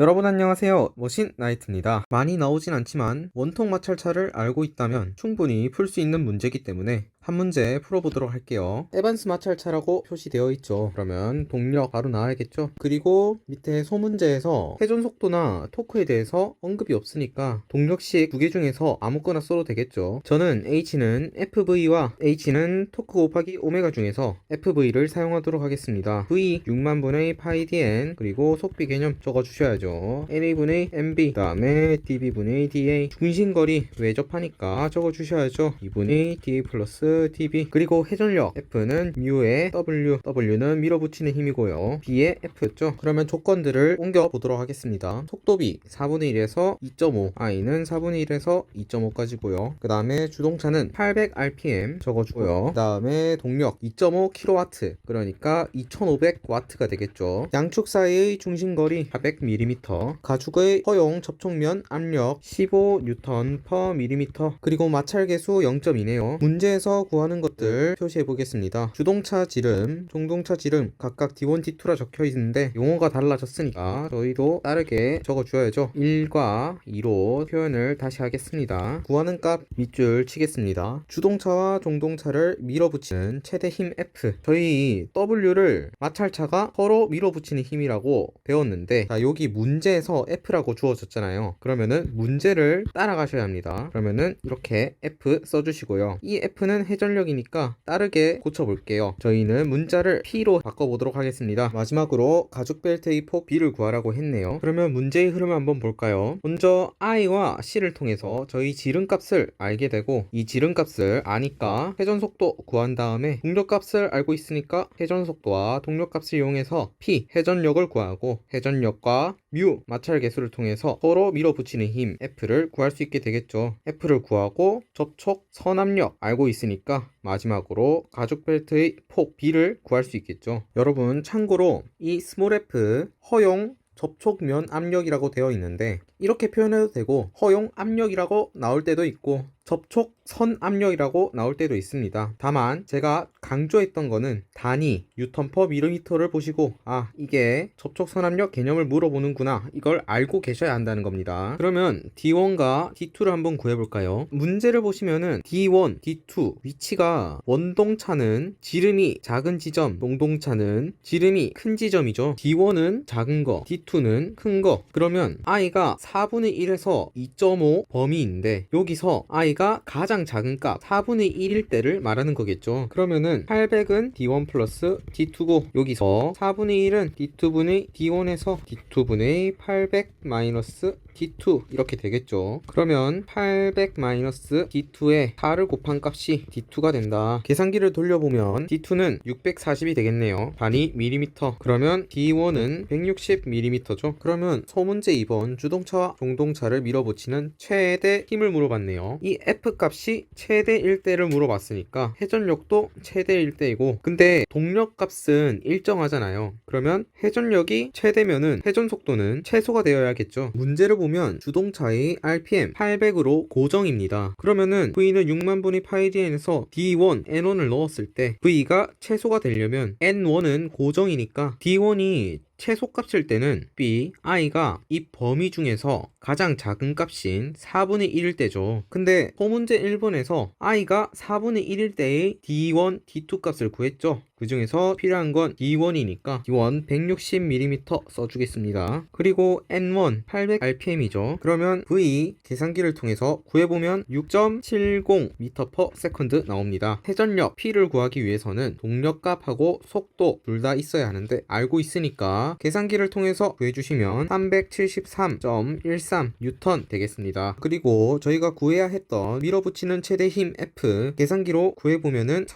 여러분 안녕하세요. 머신 나이트입니다. 많이 나오진 않지만 원통 마찰차를 알고 있다면 충분히 풀 수 있는 문제이기 때문에 한 문제 풀어보도록 할게요. 에반스 마찰차라고 표시되어 있죠. 그러면 동력 바로 나와야겠죠. 그리고 밑에 소문제에서 회전 속도나 토크에 대해서 언급이 없으니까 동력식 두 개 중에서 아무거나 써도 되겠죠. 저는 H는 FV와 H는 토크 곱하기 오메가 중에서 FV를 사용하도록 하겠습니다. V 6만분의 파이 dn 그리고 속비 개념 적어주셔야죠. NA분의 MB 그 다음에 dB분의 DA 중심거리 외접하니까 적어주셔야죠. 2분의 DA 플러스 TB 그리고 회전력 F는 U의 W W는 밀어붙이는 힘이고요. B의 F였죠. 그러면 조건들을 옮겨 보도록 하겠습니다. 속도비 4분의 1에서 2.5 I는 4분의 1에서 2.5까지고요. 그 다음에 주동차는 800rpm 적어주고요. 그 다음에 동력 2.5kW 그러니까 2500W가 되겠죠. 양축 사이의 중심거리 400mm 가죽의 허용 접촉면 압력 15N/mm 그리고 마찰 계수 0.2네요. 문제에서 구하는 것들 표시해 보겠습니다. 주동차 지름, 종동차 지름 각각 D1, D2라 적혀 있는데 용어가 달라졌으니까 저희도 빠르게 적어 주어야죠. 1과 2로 표현을 다시 하겠습니다. 구하는 값 밑줄 치겠습니다. 주동차와 종동차를 밀어붙이는 최대 힘 F. 저희 W를 마찰차가 서로 밀어붙이는 힘이라고 배웠는데 자, 여기 문제에서 F라고 주어졌잖아요. 그러면은 문제를 따라가셔야 합니다. 그러면은 이렇게 F 써주시고요. 이 F는 회전력이니까 따르게 고쳐볼게요. 저희는 문자를 P로 바꿔보도록 하겠습니다. 마지막으로 가죽 벨트의 폭 B를 구하라고 했네요. 그러면 문제의 흐름을 한번 볼까요? 먼저 I와 C를 통해서 저희 지름값을 알게 되고 이 지름값을 아니까 회전속도 구한 다음에 동력값을 알고 있으니까 회전속도와 동력값을 이용해서 P 회전력을 구하고 회전력과 뮤 마찰 계수를 통해서 서로 밀어붙이는 힘 F를 구할 수 있게 되겠죠. F를 구하고 접촉 선압력 알고 있으니까 마지막으로 가죽 벨트의 폭 B를 구할 수 있겠죠. 여러분 참고로 이 스몰 f 허용 접촉면 압력이라고 되어 있는데 이렇게 표현해도 되고 허용 압력이라고 나올 때도 있고 접촉 선 압력이라고 나올 때도 있습니다. 다만 제가 강조했던 거는 단위 뉴턴 퍼 미리미터를 보시고 아 이게 접촉 선 압력 개념을 물어보는구나 이걸 알고 계셔야 한다는 겁니다. 그러면 D1과 D2를 한번 구해볼까요? 문제를 보시면은 D1, D2 위치가 원동차는 지름이 작은 지점, 농동차는 지름이 큰 지점이죠. D1은 작은 거, D2는 큰 거. 그러면 I가 4분의 1에서 2.5 범위인데 여기서 I 가 가장 작은 값 4분의 1일 때를 말하는 거겠죠. 그러면은 800은 D1 플러스 D2고 여기서 4분의 1은 D2분의 D1에서 D2분의 800 마이너스 D2 이렇게 되겠죠. 그러면 800 마이너스 D2에 4를 곱한 값이 D2가 된다. 계산기를 돌려보면 D2는 640이 되겠네요. 단위 밀리미터. 그러면 D1은 160mm죠. 그러면 소문제 2번 주동차와 종동차를 밀어붙이는 최대 힘을 물어봤네요. 이 F 값이 최대 1대를 물어봤으니까 회전력도 최대 1대이고 근데 동력 값은 일정하잖아요. 그러면 회전력이 최대면은 회전 속도는 최소가 되어야겠죠. 문제를 보면 주동차의 RPM 800으로 고정입니다. 그러면은 V는 6만 분의 파이 dn에서 D1, N1을 넣었을 때 V가 최소가 되려면 N1은 고정이니까 D1이 최소값일 때는 B, I가 이 범위 중에서 가장 작은 값인 4분의 1일 때죠. 근데 소문제 1번에서 I가 4분의 1일 때의 D1, D2 값을 구했죠. 그 중에서 필요한 건 D1이니까 D1 160mm 써주겠습니다. 그리고 N1 800rpm이죠. 그러면 V 계산기를 통해서 구해보면 6.70m/s 나옵니다. 회전력 P를 구하기 위해서는 동력값하고 속도 둘 다 있어야 하는데 알고 있으니까 계산기를 통해서 구해주시면 373.13 뉴턴 되겠습니다. 그리고 저희가 구해야 했던 밀어붙이는 최대 힘 F 계산기로 구해보면은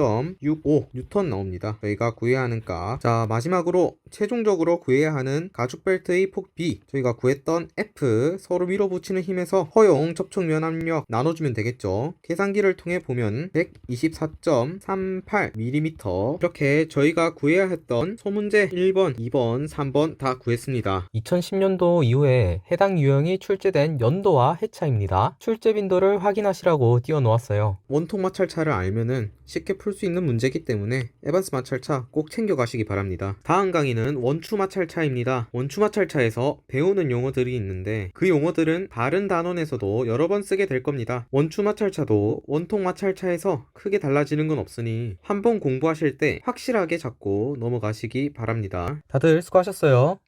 1865.65 뉴턴 나옵니다. 저희가 구해야 하는 값. 자, 마지막으로 최종적으로 구해야 하는 가죽 벨트의 폭 B 저희가 구했던 F 서로 밀어붙이는 힘에서 허용 접촉면 압력 나눠주면 되겠죠. 계산기를 통해 보면 124.38mm 이렇게 저희가 구해야 했던 소문제 1번, 2번, 3번 다 구했습니다. 2010년도 이후에 해당 유형이 출제된 연도와 해차입니다. 출제 빈도를 확인하시라고 띄워 놓았어요. 원통 마찰차를 알면은 쉽게 풀풀 수 있는 문제이기 때문에 에반스 마찰차 꼭 챙겨가시기 바랍니다. 다음 강의는 원추 마찰차입니다. 원추 마찰차에서 배우는 용어들이 있는데 그 용어들은 다른 단원에서도 여러 번 쓰게 될 겁니다. 원추 마찰차도 원통 마찰차에서 크게 달라지는 건 없으니 한번 공부하실 때 확실하게 잡고 넘어가시기 바랍니다. 다들 수고하셨어요.